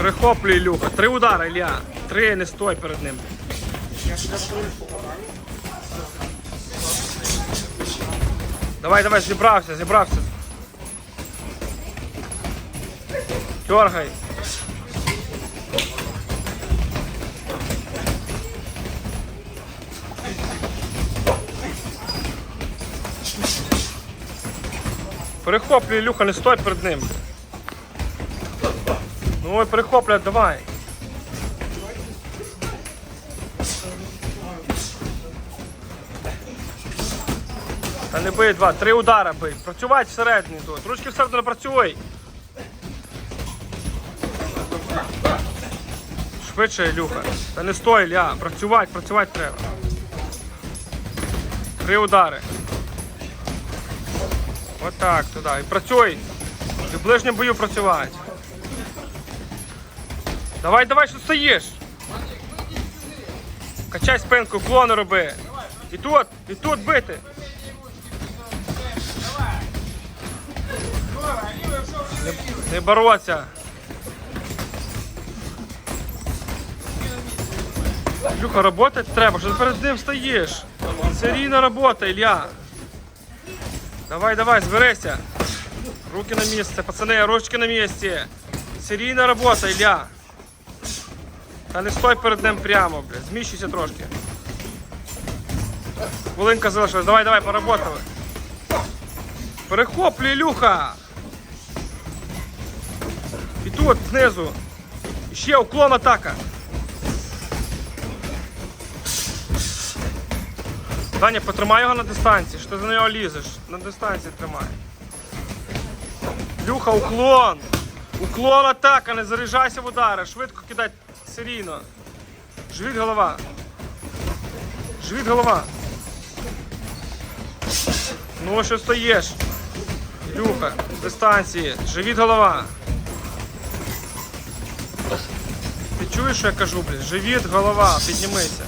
Прихоплюй Ілюха. Три удари, Ілля. Три, не стой перед ним. Давай, давай, зібрався, зібрався. Дергай. Перехоплюй, Ілюха, не стой перед ним. Ну ой, перехоплюй, давай. Та не бий два, три удара бий. Працювати всередині тут. Ручки всередину працюй. Швидше, Ілюха. Та не стой, Ілля. Працювати, працювати треба. Три удари. Отак, туди. І працюй. І в ближньому бою працювати. Давай, давай, що стоїш? Качай спинку, клони роби. І тут, і тут бити. Не, не бороться. Люха, работать треба, що ти перед ним стоїш. Серійна робота, Ілля. Давай, давай, зберися. Руки на місце, пацани, ручки на місці. Серійна робота, Ілля. Та не стой перед ним прямо, блядь. Зміщуйся трошки. Хвилинка залишилась. Давай, давай, поработали. Перехоплюй, Ілюха. І тут, знизу. І ще уклон атака. Даня, потримай його на дистанції, що ти за нього лізеш. На дистанції тримай. Люха, уклон! Уклон атака, не заряджайся в удари. Швидко кидай серійно. Живіт голова. Живіт голова. Ну, що стоїш? Люха, дистанції. Живіт голова. Ти чуєш, що я кажу, блін? Живіт, голова, піднімися.